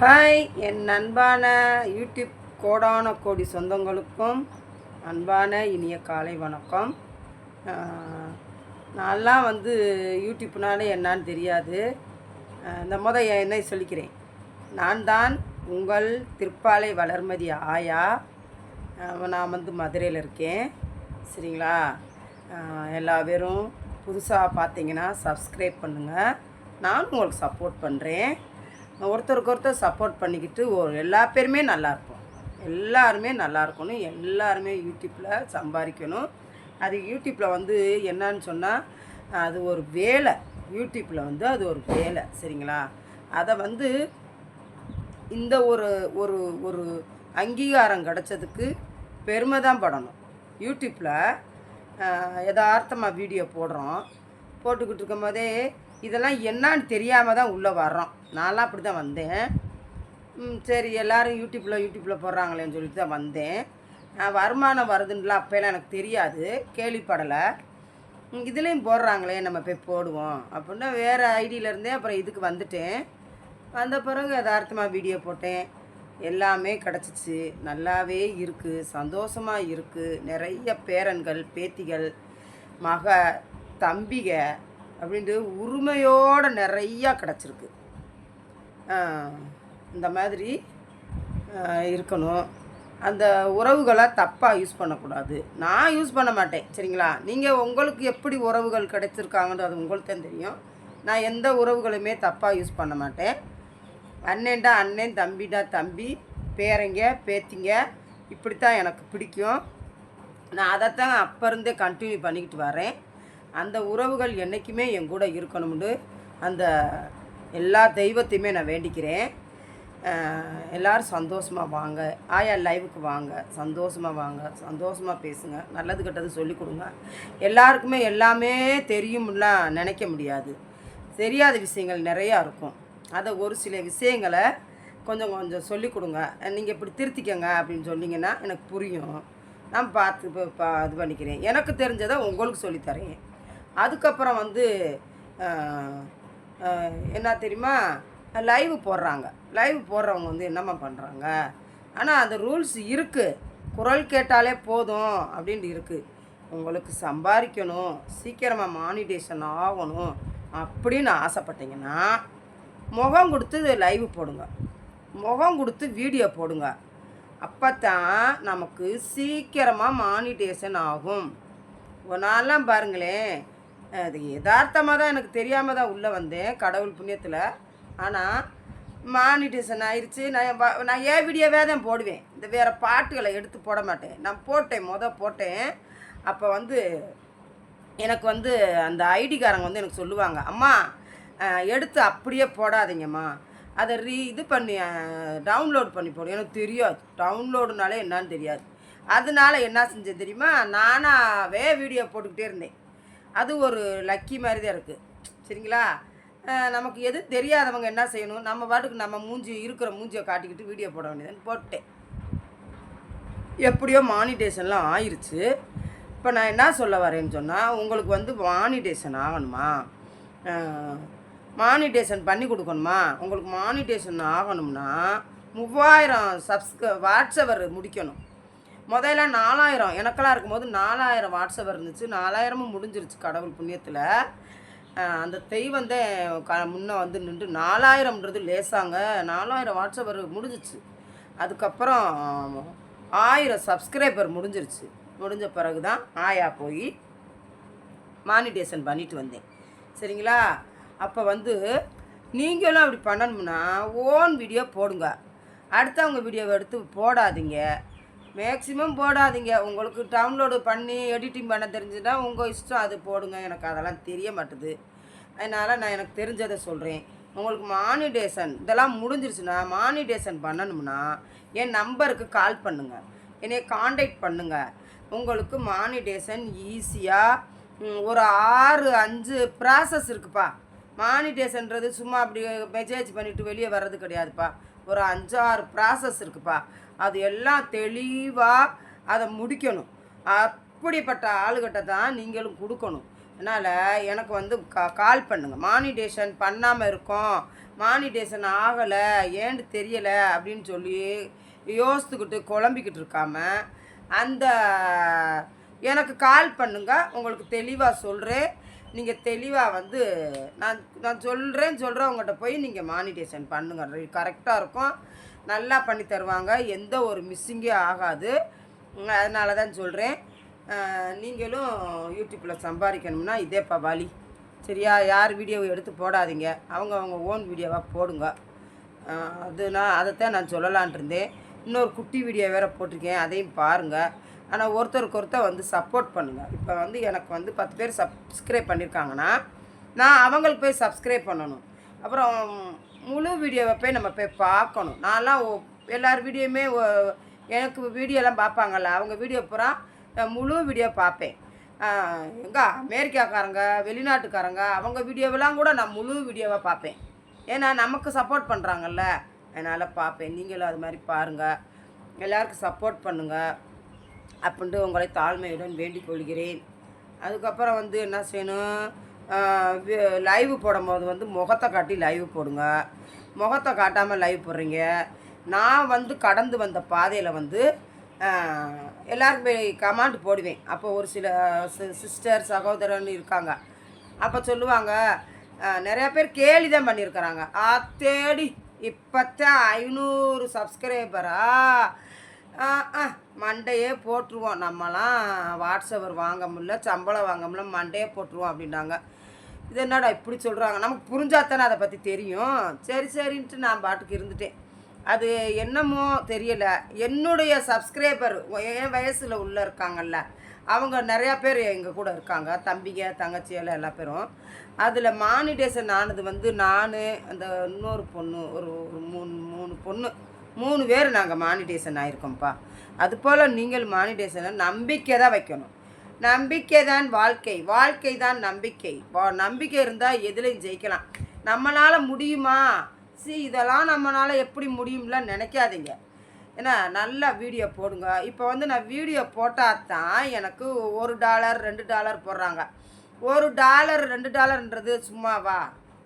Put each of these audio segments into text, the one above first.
Hi என் அன்பான YouTube கோடான கோடி சொந்தங்களுக்கும் அன்பான இனிய காலை வணக்கம். நான்லாம் வந்து யூடியூப்னாலே என்னான்னு தெரியாது. இந்த முத என்னை சொல்லிக்கிறேன். நான் தான் உங்கள் திருப்பாலை வளர்மதி ஆயா. நான் வந்து மதுரையில் இருக்கேன். சரிங்களா? எல்லா பேரும் புதுசாக பார்த்தீங்கன்னா சப்ஸ்கிரைப் பண்ணுங்கள் நானும் உங்களுக்கு சப்போர்ட் பண்ணுறேன் ஒருத்தருக்கு ஒருத்தர் சப்போர்ட் பண்ணிக்கிட்டு ஒரு எல்லா பேருமே நல்லாயிருப்போம் எல்லாருமே நல்லா இருக்கணும். எல்லாருமே யூடியூப்பில் சம்பாதிக்கணும். அது யூடியூப்பில் வந்து என்னன்னு சொன்னால் அது ஒரு வேலை. யூடியூப்பில் வந்து அது ஒரு வேலை. சரிங்களா? அதை வந்து இந்த ஒரு ஒரு ஒரு அங்கீகாரம் கிடச்சதுக்கு பெருமை தான் படணும். யூடியூப்பில் எதார்த்தமாக வீடியோ போடுறோம். போட்டுக்கிட்டு இருக்கும் போதே இதெல்லாம் என்னன்னு தெரியாமல் தான் உள்ளே வர்றோம். நான்லாம் அப்படி தான் வந்தேன் சரி எல்லோரும் யூடியூப்பில் யூடியூப்பில் போடுறாங்களேன்னு சொல்லிட்டு தான் வந்தேன். நான் வருமானம் வருதுன்னுலாம் அப்போலாம் எனக்கு தெரியாது. கேள்விப்படலை. இதுலேயும் போடுறாங்களே நம்ம போய் போடுவோம் அப்படின்னா வேறு ஐடியில இருந்தே அப்புறம் இதுக்கு வந்துட்டேன். வந்த பிறகு யதார்த்தமாக வீடியோ போட்டேன். எல்லாமே கிடச்சிச்சு. நல்லாவே இருக்குது சந்தோஷமாக இருக்குது நிறைய பேரன்கள் பேத்திகள் மக தம்பிக அப்படின்ட்டு உரிமையோடு நிறையா கிடச்சிருக்கு. இந்த மாதிரி இருக்கணும். அந்த உறவுகளை தப்பாக யூஸ் பண்ணக்கூடாது. நான் யூஸ் பண்ண மாட்டேன் சரிங்களா? நீங்கள் உங்களுக்கு எப்படி உறவுகள் கிடைச்சிருக்காங்கன்னு அது உங்களுக்கு தான் தெரியும். நான் எந்த உறவுகளுமே தப்பாக யூஸ் பண்ண மாட்டேன். அண்ணன்டா அண்ணன் தம்பிடா தம்பி பேரங்க பேத்திங்க இப்படி தான் எனக்கு பிடிக்கும். நான் அதைத்தான் அப்போ இருந்தே கண்டினியூ பண்ணிக்கிட்டு வரேன். அந்த உறவுகள் என்றைக்குமே என் கூட இருக்கணும்னு அந்த எல்லா தெய்வத்தையுமே நான் வேண்டிக்கிறேன். எல்லோரும் எல்லாரும் சந்தோஷமாக வாங்க. ஆயா லைவுக்கு வாங்க. சந்தோஷமாக வாங்க. சந்தோஷமாக பேசுங்க. நல்லது கெட்டது சொல்லி கொடுங்க. எல்லாருக்குமே எல்லாமே தெரியும்லாம் நினைக்க முடியாது. தெரியாத விஷயங்கள் நிறையா இருக்கும். அதை ஒரு சில விஷயங்களை கொஞ்சம் கொஞ்சம் சொல்லி கொடுங்க. நீங்கள் இப்படி திருத்திக்கங்க அப்படின்னு சொன்னீங்கன்னா எனக்கு புரியும். நான் பார்த்து இப்போ பா இது பண்ணிக்கிறேன். எனக்கு தெரிஞ்சதை உங்களுக்கு சொல்லித்தரேன் அதுக்கப்புறம் வந்து என்ன தெரியுமா? லைவ் போடுறாங்க. லைவ் போடுறவங்க வந்து என்னம்மா பண்ணுறாங்க ஆனால் அந்த ரூல்ஸ் இருக்குது குரல் கேட்டாலே போதும் அப்படின்ட்டு இருக்குது உங்களுக்கு சம்பாதிக்கணும். சீக்கிரமாக மானிடேஷன் ஆகணும் அப்படின்னு ஆசைப்பட்டீங்கன்னா முகம் கொடுத்து லைவ் போடுங்க. முகம் கொடுத்து வீடியோ போடுங்க. அப்போ தான் நமக்கு சீக்கிரமாக மானிடேஷன் ஆகும். ஒரு நாளெலாம் பாருங்களேன். அது யதார்த்தமாக தான் எனக்கு தெரியாமல் தான் உள்ளே வந்தேன் கடவுள் புண்ணியத்தில். ஆனால் மானிட்டேஷன் ஆயிடுச்சு நான் நான் ஏன் வீடியோவே தான் போடுவேன். இந்த வேறு பாட்டுகளை எடுத்து போட மாட்டேன். நான் போட்டேன் மொதல் போட்டேன். அப்போ வந்து எனக்கு வந்து அந்த ஐடிக்காரங்க வந்து எனக்கு சொல்லுவாங்க அம்மா எடுத்து அப்படியே போடாதீங்கம்மா. அதை ரீ இது பண்ணி டவுன்லோட் பண்ணி போடும் எனக்கு தெரியாது. டவுன்லோடுனாலே என்னான்னு தெரியாது. அதனால என்ன செஞ்சேன் தெரியுமா? நானாகவே வீடியோ போட்டுக்கிட்டே இருந்தேன். அது ஒரு லக்கி மாதிரி தான் இருக்குது சரிங்களா நமக்கு எது தெரியாதவங்க என்ன செய்யணும்? நம்ம பாட்டுக்கு நம்ம மூஞ்சி இருக்கிற மூஞ்சியை காட்டிக்கிட்டு வீடியோ போட வேண்டியதுன்னு போட்டேன். எப்படியோ மானிடேஷன்லாம் ஆயிடுச்சு இப்போ நான் என்ன சொல்ல வரேன்னு சொன்னால் உங்களுக்கு வந்து மானிடேஷன் ஆகணுமா? மானிடேஷன் பண்ணி கொடுக்கணுமா? உங்களுக்கு மானிடேஷன் ஆகணும்னா மூவாயிரம் சப்ஸ்க வாட்ஸ்அவர் முடிக்கணும். முதல்ல நாலாயிரம். எனக்கெல்லாம் இருக்கும்போது நாலாயிரம் வாட்ஸ்அப் இருந்துச்சு. நாலாயிரமும் முடிஞ்சிருச்சு கடவுள் புண்ணியத்தில். அந்த தெய்வம் தான் க முன்னே வந்து நின்று நாலாயிரம்ன்றது லேசாங்க. நாலாயிரம் வாட்ஸ்அப் முடிஞ்சிச்சு. அதுக்கப்புறம் ஆயிரம் சப்ஸ்கிரைபர் முடிஞ்சிருச்சு. முடிஞ்ச பிறகு தான் ஆயா போய் மானிட்டேஷன் பண்ணிட்டு வந்தேன். சரிங்களா? அப்போ வந்து நீங்களும் அப்படி பண்ணணும்னா ஓன் வீடியோ போடுங்க. அடுத்தவங்க வீடியோவை எடுத்து போடாதீங்க. மேக்ஸிமம் போடாதீங்க. உங்களுக்கு டவுன்லோடு பண்ணி எடிட்டிங் பண்ண தெரிஞ்சுன்னா உங்கள் இஷ்டம் அது போடுங்க. எனக்கு அதெல்லாம் தெரிய மாட்டுது. அதனால் நான் எனக்கு தெரிஞ்சதை சொல்கிறேன் உங்களுக்கு மானிடேஷன் இதெல்லாம் முடிஞ்சிருச்சுன்னா மானிடேஷன் பண்ணணும்னா என் நம்பருக்கு கால் பண்ணுங்கள் என்னை காண்டாக்ட் பண்ணுங்கள் உங்களுக்கு மானிடேஷன் ஈஸியாக ஒரு ஆறு அஞ்சு ப்ராசஸ் இருக்குப்பா. மானிடேஷன்றது சும்மா அப்படி மெசேஜ் பண்ணிவிட்டு வெளியே வர்றது கிடையாதுப்பா. ஒரு அஞ்சாறு ப்ராசஸ் இருக்குப்பா. அது எல்லாம் தெளிவாக அதை முடிக்கணும். அப்படிப்பட்ட ஆளுகிட்ட தான் நீங்களும் கொடுக்கணும். அதனால் எனக்கு வந்து கா கால் பண்ணுங்கள் மானிடேஷன் பண்ணாமல் இருக்கோம். மானிடேஷன் ஆகலை. ஏன்னு தெரியலை அப்படின்னு சொல்லி யோசித்துக்கிட்டு குழம்பிக்கிட்டு இருக்காம அந்த எனக்கு கால் பண்ணுங்கள் உங்களுக்கு தெளிவாக சொல்கிறேன் நீங்கள் தெளிவாக வந்து நான் நான் சொல்கிறேன் சொல்கிறவங்ககிட்ட போய் நீங்கள் மானிடேஷன் பண்ணுங்க. கரெக்டாக இருக்கும். நல்லா பண்ணி தருவாங்க. எந்த ஒரு மிஸ்ஸிங்கே ஆகாது. அதனால தான் சொல்கிறேன் நீங்களும் யூடியூப்பில் சம்பாதிக்கணும்னா இதேப்பா வழி சரியா? யார் வீடியோவை எடுத்து போடாதீங்க. அவங்க அவங்க ஓன் வீடியோவாக போடுங்க. அது நான் அதைத்தான் நான் சொல்லலான் இருந்தேன். இன்னொரு குட்டி வீடியோ வேறு போட்டிருக்கேன். அதையும் பாருங்கள் ஆனால் ஒருத்தருக்கு ஒருத்தர் வந்து சப்போர்ட் பண்ணுங்கள் இப்போ வந்து எனக்கு வந்து பத்து பேர் சப்ஸ்கிரைப் பண்ணியிருக்காங்கன்னா நான் அவங்களுக்கு போய் சப்ஸ்கிரைப் பண்ணணும். அப்புறம் முழு வீடியோவை போய் நம்ம போய் பார்க்கணும். நான்லாம் எல்லார் வீடியோவுமே எனக்கு வீடியோலாம் பார்ப்பாங்கல்ல அவங்க வீடியோ பூரா முழு வீடியோ பார்ப்பேன். எங்கே அமெரிக்காக்காரங்க வெளிநாட்டுக்காரங்க அவங்க வீடியோவெல்லாம் கூட நான் முழு வீடியோவாக பார்ப்பேன். ஏன்னா நமக்கு சப்போர்ட் பண்ணுறாங்கல்ல அதனால் பார்ப்பேன். நீங்களும் அது மாதிரி பாருங்கள் எல்லாருக்கும் சப்போர்ட் பண்ணுங்கள் அப்படின்ட்டு உங்களை தாழ்மையுடன் வேண்டிக் கொள்கிறேன். அதுக்கப்புறம் வந்து என்ன செய்யணும்? லைவ் போடும்போது வந்து முகத்தை காட்டி லைவ் போடுங்க. முகத்தை காட்டாமல் லைவ் போடுறீங்க. நான் வந்து கடந்து வந்த பாதையில் வந்து எல்லாருக்குமே கமாண்ட் போடுவேன். அப்போ ஒரு சில சிஸ்டர் சகோதரன் இருக்காங்க. அப்போ சொல்லுவாங்க நிறையா பேர் கேலி தான் பண்ணியிருக்கிறாங்க தேடி இப்போத்தான் ஐநூறு சப்ஸ்கிரைபரா ஆ மண்டையே போட்டுருவோம். நம்மலாம் வாட்ஸ்அவர் வாங்க முடியல சம்பளம் வாங்க முடியல மண்டையே போட்டுருவோம் அப்படின்னாங்க. இது என்னடா இப்படி சொல்கிறாங்க நமக்கு புரிஞ்சாத்தானே அதை பற்றி தெரியும். சரி சரின்ட்டு நான் பாட்டுக்கு இருந்துட்டேன். அது என்னமோ தெரியல. என்னுடைய சப்ஸ்கிரைபர் என் வயசில் உள்ளே இருக்காங்கல்ல அவங்க நிறையா பேர் எங்கள் கூட இருக்காங்க. தம்பிங்க தங்கச்சி எல்லாம் எல்லா பேரும். அதில் மானிடேஷன் ஆனது வந்து நான் அந்த இன்னொரு பொண்ணு ஒரு ஒரு மூணு மூணு பொண்ணு. மூணு பேர் நாங்கள் மானிடேஷன் ஆயிருக்கோம்ப்பா. அதுபோல் நீங்கள் மானிடேஷனை நம்பிக்கை தான் வைக்கணும். நம்பிக்கை தான் வாழ்க்கை. வாழ்க்கை தான் நம்பிக்கை. நம்பிக்கை இருந்தால் எதுலையும் ஜெயிக்கலாம். நம்மளால் முடியுமா? சி இதெல்லாம் நம்மளால் எப்படி முடியும்ல நினைக்காதீங்க. ஏன்னா நல்லா வீடியோ போடுங்க. இப்போ வந்து நான் வீடியோ போட்டால் தான் எனக்கு ஒரு டாலர் ரெண்டு டாலர் போடுறாங்க. ஒரு டாலர் ரெண்டு டாலர்ன்றது சும்மாவா?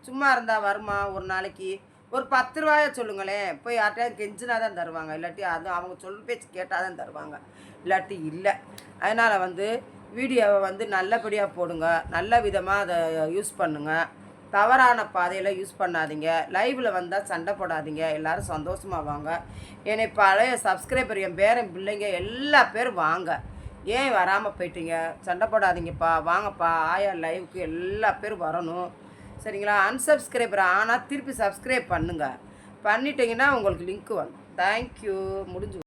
சும்மா இருந்தால் வருமா ஒரு நாளைக்கு? ஒரு பத்து ரூபாயை சொல்லுங்களேன் போய் யார்கிட்டையும் கெஞ்சினா தான் தருவாங்க. இல்லாட்டி அது அவங்க சொல் பேச்சு கேட்டால் தான் தருவாங்க. இல்லாட்டி இல்லை. அதனால் வந்து வீடியோவை வந்து நல்லபடியாக போடுங்க. நல்ல விதமாக அதை யூஸ் பண்ணுங்கள் தவறான பாதையில் யூஸ் பண்ணாதீங்க. லைவில் வந்தால் சண்டை போடாதீங்க. எல்லோரும் சந்தோஷமாக வாங்க. என்னை பழைய சப்ஸ்கிரைபர் என் பேரன் பிள்ளைங்க எல்லா பேரும் வாங்க. ஏன் வராமல் போயிட்டீங்க? சண்டை போடாதீங்கப்பா. வாங்கப்பா. ஆயா லைவுக்கு எல்லா பேரும் வரணும். சரிங்களா? அன்சப்ஸ்கிரைபர் ஆனால் திருப்பி சப்ஸ்கிரைப் பண்ணுங்கள் பண்ணிட்டீங்கன்னா உங்களுக்கு லிங்க் வரும். தேங்க்யூ முடிஞ்சு